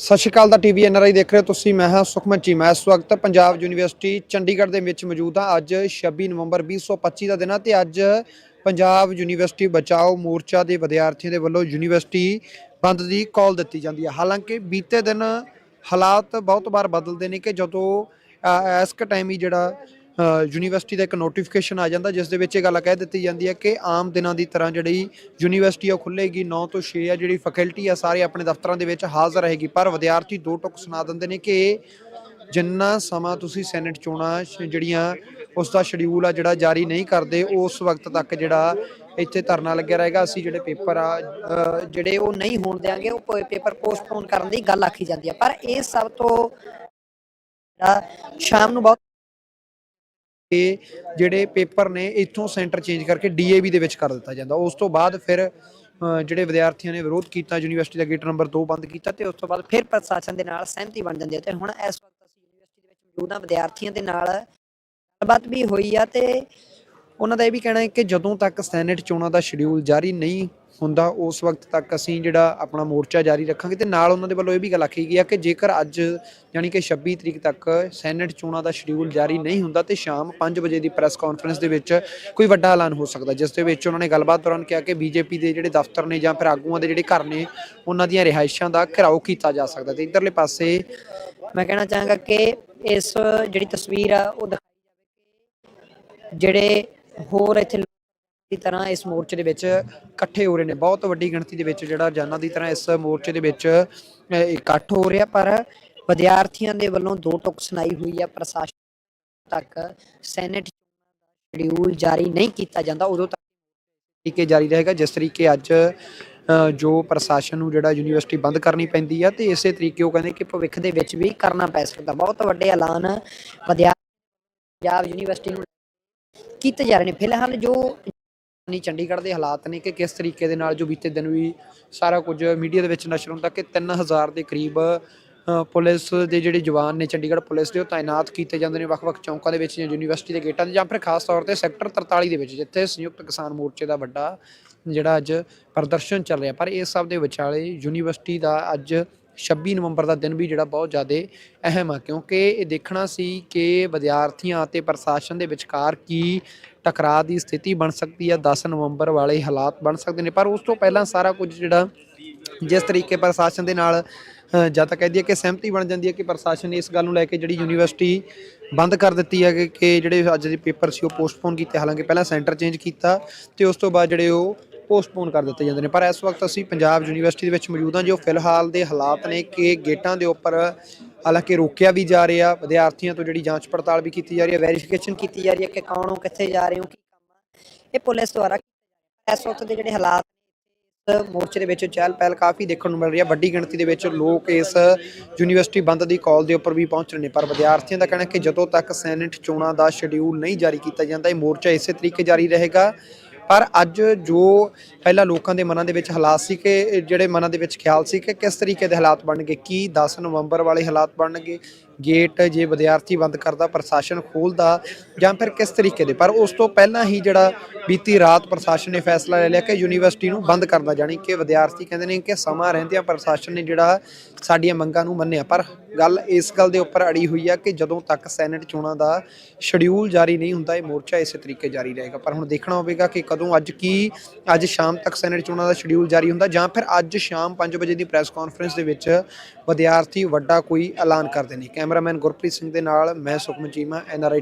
ਸਤਿ ਸ਼੍ਰੀ ਅਕਾਲ ਦਾ TV NRI ਦੇਖ ਰਹੇ ਹੋ ਤੁਸੀਂ, ਮੈਂ ਹਾਂ ਸੁਖਮਨ ਚੀਮਾ ਇਸ ਵਕਤ ਪੰਜਾਬ ਯੂਨੀਵਰਸਿਟੀ ਚੰਡੀਗੜ੍ਹ ਦੇ ਵਿੱਚ ਮੌਜੂਦ ਹਾਂ। ਅੱਜ 26 ਨਵੰਬਰ 2025 ਦਾ ਦਿਨ ਹੈ ਤੇ ਅੱਜ ਪੰਜਾਬ ਯੂਨੀਵਰਸਿਟੀ ਬਚਾਓ ਮੋਰਚਾ ਦੇ ਵਿਦਿਆਰਥੀਆਂ ਦੇ ਵੱਲੋਂ ਯੂਨੀਵਰਸਿਟੀ ਬੰਦ ਦੀ ਕਾਲ ਦਿੱਤੀ ਜਾਂਦੀ ਹੈ। ਹਾਲਾਂਕਿ ਬੀਤੇ ਦਿਨ ਹਾਲਾਤ ਬਹੁਤ ਵਾਰ ਬਦਲਦੇ ਨੇ ਕਿ ਜਦੋਂ ਇਸ ਕ ਟਾਈਮ ਹੀ ਜਿਹੜਾ ਯੂਨੀਵਰਸਿਟੀ ਦਾ ਇੱਕ ਨੋਟੀਫਿਕੇਸ਼ਨ ਆ ਜਾਂਦਾ, ਜਿਸ ਦੇ ਵਿੱਚ ਇਹ ਗੱਲ ਕਹਿ ਦਿੱਤੀ ਜਾਂਦੀ ਹੈ ਕਿ ਆਮ ਦਿਨਾਂ ਦੀ ਤਰ੍ਹਾਂ ਜਿਹੜੀ ਯੂਨੀਵਰਸਿਟੀ ਆ, ਉਹ ਖੁੱਲੇਗੀ 9 ਤੋਂ 6 ਆ ਜਿਹੜੀ ਫੈਕਲਟੀ ਆ, ਸਾਰੇ ਆਪਣੇ ਦਫ਼ਤਰਾਂ ਦੇ ਵਿੱਚ ਹਾਜ਼ਰ ਰਹੇਗੀ। ਪਰ ਵਿਦਿਆਰਥੀ ਦੋ ਟੁਕ ਸੁਣਾ ਦਿੰਦੇ ਨੇ ਕਿ ਜਿੰਨਾ ਸਮਾਂ ਤੁਸੀਂ ਸੈਨੇਟ ਚੋਣਾਂ ਜਿਹੜੀਆਂ ਉਸ ਦਾ ਸ਼ਡਿਊਲ ਆ, ਜਿਹੜਾ ਜਾਰੀ ਨਹੀਂ ਕਰਦੇ, ਉਸ ਵਕਤ ਤੱਕ ਜਿਹੜਾ ਇੱਥੇ ਧਰਨਾ ਲੱਗਿਆ ਰਹੇਗਾ। ਅਸੀਂ ਜਿਹੜੇ ਪੇਪਰ ਆ ਜਿਹੜੇ ਉਹ ਨਹੀਂ ਹੋਣ ਦੇਾਂਗੇ ਉਹ ਪੇਪਰ ਪੋਸਟਪੋਨ ਕਰਨ ਦੀ ਗੱਲ ਆਖੀ ਜਾਂਦੀ ਹੈ ਪਰ ਇਹ ਸਭ ਤੋਂ ਸ਼ਾਮ ਨੂੰ ਬਹੁਤ ਇਹ ਜਿਹੜੇ ਪੇਪਰ ਨੇ ਇੱਥੋਂ ਸੈਂਟਰ ਚੇਂਜ ਕਰਕੇ ਡੀਏਵੀ ਦੇ ਵਿੱਚ ਕਰ ਦਿੱਤਾ ਜਾਂਦਾ। ਉਸ ਤੋਂ ਬਾਅਦ ਫਿਰ ਜਿਹੜੇ ਵਿਦਿਆਰਥੀਆਂ ਨੇ ਵਿਰੋਧ ਕੀਤਾ, ਯੂਨੀਵਰਸਿਟੀ ਦਾ ਗੇਟ ਨੰਬਰ 2 ਬੰਦ ਕੀਤਾ ਤੇ ਉਸ ਤੋਂ ਬਾਅਦ ਫਿਰ ਪ੍ਰਸ਼ਾਸਨ ਦੇ ਨਾਲ ਸਹਿਮਤੀ ਬਣ ਜਾਂਦੀ ਹੈ ਤੇ ਹੁਣ ਇਸ ਵਕਤ ਅਸੀਂ ਯੂਨੀਵਰਸਿਟੀ ਦੇ ਵਿੱਚ ਮੌਜੂਦ ਹਾਂ, ਵਿਦਿਆਰਥੀਆਂ ਦੇ ਨਾਲ ਗੱਲਬਾਤ ਵੀ ਹੋਈ ਆ ਤੇ ਉਹਨਾਂ ਦਾ ਇਹ ਵੀ ਕਹਿਣਾ ਹੈ ਕਿ ਜਦੋਂ ਤੱਕ ਸੈਨੇਟ ਚੋਣਾਂ ਦਾ ਸ਼ਡਿਊਲ ਜਾਰੀ ਨਹੀਂ ਹੁੰਦਾ, ਉਸ ਵਕਤ ਤੱਕ ਅਸੀਂ ਜਿਹੜਾ ਆਪਣਾ ਮੋਰਚਾ ਜਾਰੀ ਰੱਖਾਂਗੇ ਤੇ ਨਾਲ ਉਹਨਾਂ ਦੇ ਵੱਲੋਂ ਇਹ ਵੀ ਗੱਲ ਆਖੀ ਗਈ ਹੈ ਕਿ ਜੇਕਰ ਅੱਜ ਯਾਨੀ ਕਿ 26 ਤਰੀਕ ਤੱਕ ਸੈਨੇਟ ਚੋਣਾਂ ਦਾ ਸ਼ਡਿਊਲ ਜਾਰੀ ਨਹੀਂ ਹੁੰਦਾ ਤੇ ਸ਼ਾਮ 5 ਵਜੇ ਦੀ ਪ੍ਰੈਸ ਕਾਨਫਰੰਸ ਦੇ ਵਿੱਚ ਕੋਈ ਵੱਡਾ ਐਲਾਨ ਹੋ ਸਕਦਾ, ਜਿਸ ਦੇ ਵਿੱਚ ਉਹਨਾਂ ਨੇ ਗੱਲਬਾਤ ਦੌਰਾਨ ਕਿਹਾ ਕਿ ਬੀਜੇਪੀ ਦੇ ਜਿਹੜੇ ਦਫ਼ਤਰ ਨੇ ਜਾਂ ਫਿਰ ਆਗੂਆਂ ਦੇ ਜਿਹੜੇ ਘਰ ਨੇ, ਉਹਨਾਂ ਦੀਆਂ ਰਿਹਾਇਸ਼ਾਂ ਦਾ ਘਿਰਾਓ ਕੀਤਾ ਜਾ ਸਕਦਾ ਤੇ ਇਧਰਲੇ ਪਾਸੇ ਮੈਂ ਕਹਿਣਾ ਚਾਹਾਂਗਾ ਕਿ ਇਸ ਜਿਹੜੀ ਤਸਵੀਰ ਆ, ਉਹ ਜਿਹੜੇ ਹੋਰ ਇੱਥੇ ਦੀ ਤਰ੍ਹਾਂ ਇਸ ਮੋਰਚੇ ਦੇ ਵਿੱਚ ਇਕੱਠੇ ਹੋ ਰਹੇ ਨੇ। ਬਹੁਤ ਵੱਡੀ ਗਿਣਤੀ ਦੇ ਵਿੱਚ ਜਿਹੜਾ ਜਾਨਾਂ ਦੀ ਤਰ੍ਹਾਂ ਇਸ ਮੋਰਚੇ ਦੇ ਵਿੱਚ ਇਕੱਠ ਹੋ ਰਿਹਾ। ਪਰ ਵਿਦਿਆਰਥੀਆਂ ਦੇ ਵੱਲੋਂ ਦੋ ਟੁਕ ਸੁਣਾਈ ਹੋਈ ਹੈ। ਪ੍ਰਸ਼ਾਸਨ ਤੱਕ ਸੈਨੇਟ ਸ਼ਡਿਊਲ ਜਾਰੀ ਨਹੀਂ ਕੀਤਾ ਜਾਂਦਾ। ਉਦੋਂ ਤੱਕ ਤਰੀਕੇ ਜਾਰੀ ਰਹੇਗਾ। ਜਿਸ ਤਰੀਕੇ ਅੱਜ ਅ, ਜੋ ਪ੍ਰਸ਼ਾਸਨ ਨੂੰ ਜਿਹੜਾ ਯੂਨੀਵਰਸਿਟੀ ਬੰਦ ਕਰਨੀ ਪੈਂਦੀ ਆ ਤੇ ਇਸੇ ਤਰੀਕੇ ਉਹ ਕਹਿੰਦੇ ਕਿ ਭਵਿੱਖ ਦੇ ਵਿੱਚ ਵੀ ਕਰਨਾ ਪੈ ਸਕਦਾ। ਬਹੁਤ ਵੱਡੇ ਐਲਾਨ ਵਿਦਿਆਰਥੀ ਪੰਜਾਬ ਯੂਨੀਵਰਸਿਟੀ ਨੂੰ ਕੀਤੇ ਜਾ ਰਹੇ ਨੇ। ਫਿਲਹਾਲ ਜੋ ਨਹੀਂ ਚੰਡੀਗੜ੍ਹ ਦੇ ਹਾਲਾਤ ਨੇ ਕਿ ਕਿਸ ਤਰੀਕੇ ਦੇ ਨਾਲ ਜੋ ਬੀਤੇ ਦਿਨ ਵੀ ਸਾਰਾ ਕੁਝ ਮੀਡੀਆ ਦੇ ਵਿੱਚ ਨਸ਼ਰ ਹੁੰਦਾ ਕਿ 3000 ਦੇ ਕਰੀਬ ਪੁਲਿਸ ਦੇ ਜਿਹੜੇ ਜਵਾਨ ਨੇ ਚੰਡੀਗੜ੍ਹ ਪੁਲਿਸ ਦੇ, ਉਹ ਤਾਇਨਾਤ ਕੀਤੇ ਜਾਂਦੇ ਨੇ ਵੱਖ-ਵੱਖ ਚੌਂਕਾਂ ਦੇ ਵਿੱਚ ਜਾਂ ਯੂਨੀਵਰਸਿਟੀ ਦੇ ਗੇਟਾਂ ਤੇ ਜਾਂ ਫਿਰ ਖਾਸ ਤੌਰ ਤੇ ਸੈਕਟਰ 43 ਦੇ ਵਿੱਚ, ਜਿੱਥੇ ਸੰਯੁਕਤ ਕਿਸਾਨ ਮੋਰਚੇ ਦਾ ਵੱਡਾ ਜਿਹੜਾ ਅੱਜ ਪ੍ਰਦਰਸ਼ਨ ਚੱਲ ਰਿਹਾ। ਪਰ ਇਸ ਸਭ ਦੇ ਵਿਚਾਲੇ ਯੂਨੀਵਰਸਿਟੀ ਦਾ ਅੱਜ 26 ਨਵੰਬਰ ਦਾ ਦਿਨ ਵੀ ਜਿਹੜਾ ਬਹੁਤ ਜ਼ਿਆਦਾ ਅਹਿਮ ਆ, ਕਿਉਂਕਿ ਇਹ ਦੇਖਣਾ ਸੀ ਕਿ ਵਿਦਿਆਰਥੀਆਂ ਅਤੇ ਪ੍ਰਸ਼ਾਸਨ ਦੇ ਵਿਚਕਾਰ ਕੀ ਟਕਰਾਅ ਦੀ ਸਥਿਤੀ ਬਣ ਸਕਦੀ ਹੈ 10 ਨਵੰਬਰ ਵਾਲੇ ਹਾਲਾਤ ਬਣ ਸਕਦੇ ਨੇ। ਪਰ ਉਸ ਤੋਂ ਪਹਿਲਾਂ ਸਾਰਾ ਕੁਝ ਜਿਹੜਾ ਜਿਸ ਤਰੀਕੇ ਪ੍ਰਸ਼ਾਸਨ ਦੇ ਨਾਲ ਜਦ ਜਾਂ ਤਾਂ ਕਹਿ ਦਈਏ ਕਿ ਸਹਿਮਤੀ ਬਣ ਜਾਂਦੀ ਹੈ ਕਿ ਪ੍ਰਸ਼ਾਸਨ ਨੇ ਇਸ ਗੱਲ ਨੂੰ ਲੈ ਕੇ ਜਿਹੜੀ ਯੂਨੀਵਰਸਿਟੀ ਬੰਦ ਕਰ ਦਿੱਤੀ ਹੈ ਕਿ- ਕਿ ਜਿਹੜੇ ਅੱਜ ਦੇ ਪੇਪਰ ਸੀ ਉਹ ਪੋਸਟਪੋਨ ਕੀਤੇ। ਹਾਲਾਂਕਿ ਪਹਿਲਾਂ ਸੈਂਟਰ ਚੇਂਜ ਕੀਤਾ ਤੇ ਉਸ ਤੋਂ ਬਾਅਦ ਜਿਹੜੇ ਉਹ ਪੋਸਟਪੋਨ ਕਰ ਦਿੱਤੇ ਜਾਂਦੇ ਨੇ। ਪਰ ਇਸ ਵਕਤ ਅਸੀਂ ਪੰਜਾਬ ਯੂਨੀਵਰਸਿਟੀ ਦੇ ਵਿੱਚ ਮੌਜੂਦ ਹਾਂ, ਜੋ ਫਿਲਹਾਲ ਦੇ ਹਾਲਾਤ ਨੇ ਕਿ ਗੇਟਾਂ ਦੇ ਉੱਪਰ ਹਾਲਾਂਕਿ ਰੋਕਿਆ ਵੀ ਜਾ ਰਿਹਾ, ਵਿਦਿਆਰਥੀਆਂ ਤੋਂ ਜਿਹੜੀ ਜਾਂਚ ਪੜਤਾਲ ਵੀ ਕੀਤੀ ਜਾ ਰਹੀ ਹੈ, ਵੈਰੀਫਿਕੇਸ਼ਨ ਕੀਤੀ ਜਾ ਰਹੀ ਹੈ ਕਿ ਕੌਣ ਹੋ, ਕਿੱਥੇ ਜਾ ਰਹੇ ਹੋ, ਕੀ ਕੰਮ ਇਹ ਪੁਲਿਸ ਦੁਆਰਾ ਇਸ ਵਕਤ ਦੇ ਜਿਹੜੇ ਹਾਲਾਤ ਮੋਰਚੇ ਦੇ ਵਿੱਚ ਚਹਿਲ ਪਹਿਲ ਕਾਫੀ ਦੇਖਣ ਨੂੰ ਮਿਲ ਰਹੀ ਹੈ। ਵੱਡੀ ਗਿਣਤੀ ਦੇ ਵਿੱਚ ਲੋਕ ਇਸ ਯੂਨੀਵਰਸਿਟੀ ਬੰਦ ਦੀ ਕਾਲ ਦੇ ਉੱਪਰ ਵੀ ਪਹੁੰਚ ਰਹੇ ਨੇ। ਪਰ ਵਿਦਿਆਰਥੀਆਂ ਦਾ ਕਹਿਣਾ ਹੈ ਕਿ ਜਦੋਂ ਤੱਕ ਸੈਨੇਟ ਚੋਣਾਂ ਦਾ ਸ਼ਡਿਊਲ ਨਹੀਂ ਜਾਰੀ ਕੀਤਾ ਜਾਂਦਾ, ਇਹ ਮੋਰਚਾ ਇਸੇ ਤਰੀਕੇ ਜਾਰੀ ਰਹੇਗਾ ਪਰ ਅੱਜ ਜੋ ਪਹਿਲਾਂ ਲੋਕਾਂ ਦੇ ਮਨਾਂ ਦੇ ਵਿੱਚ ਹਾਲਾਤ ਸੀ ਕਿ, ਜਿਹੜੇ ਮਨਾਂ ਦੇ ਵਿੱਚ ਖਿਆਲ ਸੀ ਕਿ ਕਿਸ ਤਰੀਕੇ ਦੇ ਹਾਲਾਤ ਬਣਨਗੇ, ਕੀ 10 ਨਵੰਬਰ ਵਾਲੇ ਹਾਲਾਤ ਬਣਨਗੇ ਗੇਟ ਜੇ ਵਿਦਿਆਰਥੀ ਬੰਦ ਕਰਦਾ, ਪ੍ਰਸ਼ਾਸਨ ਖੋਲਦਾ ਜਾਂ ਫਿਰ ਕਿਸ ਤਰੀਕੇ ਦੇ? ਪਰ ਉਸ ਤੋਂ ਪਹਿਲਾਂ ਹੀ ਜਿਹੜਾ ਬੀਤੀ ਰਾਤ ਪ੍ਰਸ਼ਾਸਨ ਨੇ ਫੈਸਲਾ ਲੈ ਲਿਆ ਕਿ ਯੂਨੀਵਰਸਿਟੀ ਨੂੰ ਬੰਦ ਕਰਦਾ ਜਾਣੀ ਕਿ ਵਿਦਿਆਰਥੀ ਕਹਿੰਦੇ ਨੇ ਕਿ ਸਮਾਂ ਰਹਿੰਦਿਆਂ ਪ੍ਰਸ਼ਾਸਨ ਨੇ ਜਿਹੜਾ ਸਾਡੀਆਂ ਮੰਗਾਂ ਨੂੰ ਮੰਨਿਆ। ਪਰ ਗੱਲ ਇਸ ਗੱਲ ਦੇ ਉੱਪਰ ਅੜੀ ਹੋਈ ਆ ਕਿ ਜਦੋਂ ਤੱਕ ਸੈਨੇਟ ਚੋਣਾਂ ਦਾ ਸ਼ਡਿਊਲ ਜਾਰੀ ਨਹੀਂ ਹੁੰਦਾ, ਇਹ ਮੋਰਚਾ ਇਸੇ ਤਰੀਕੇ ਜਾਰੀ ਰਹੇਗਾ। ਪਰ ਹੁਣ ਦੇਖਣਾ ਹੋਵੇਗਾ ਕਿ ਕਦੋਂ, ਅੱਜ ਕੀ, ਅੱਜ ਸ਼ਾਮ ਤੱਕ ਸੈਨੇਟ ਚੋਣਾਂ ਦਾ ਸ਼ਡਿਊਲ ਜਾਰੀ ਹੁੰਦਾ ਜਾਂ ਫਿਰ ਅੱਜ ਸ਼ਾਮ 5 ਵਜੇ ਦੀ ਪ੍ਰੈਸ ਕਾਨਫਰੰਸ ਦੇ ਵਿੱਚ ਵਿਦਿਆਰਥੀ ਵੱਡਾ ਕੋਈ ਐਲਾਨ ਕਰਦੇ ਨੇ। ਕੈਮਰਾਮੈਨ ਗੁਰਪ੍ਰੀਤ ਸਿੰਘ ਦੇ ਨਾਲ ਮੈਂ Sukhman Cheema N R I